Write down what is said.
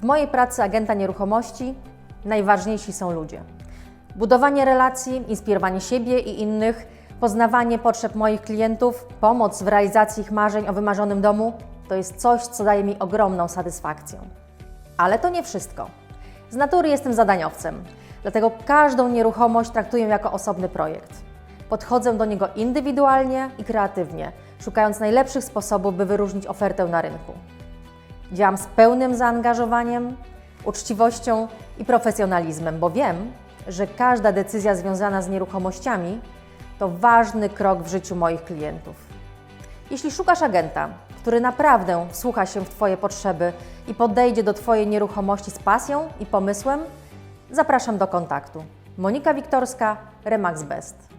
W mojej pracy agenta nieruchomości najważniejsi są ludzie. Budowanie relacji, inspirowanie siebie i innych, poznawanie potrzeb moich klientów, pomoc w realizacji ich marzeń o wymarzonym domu to jest coś, co daje mi ogromną satysfakcję. Ale to nie wszystko. Z natury jestem zadaniowcem, dlatego każdą nieruchomość traktuję jako osobny projekt. Podchodzę do niego indywidualnie i kreatywnie, szukając najlepszych sposobów, by wyróżnić ofertę na rynku. Działam z pełnym zaangażowaniem, uczciwością i profesjonalizmem, bo wiem, że każda decyzja związana z nieruchomościami to ważny krok w życiu moich klientów. Jeśli szukasz agenta, który naprawdę wsłucha się w Twoje potrzeby i podejdzie do Twojej nieruchomości z pasją i pomysłem, zapraszam do kontaktu. Monika Wiktorska, Remax Best.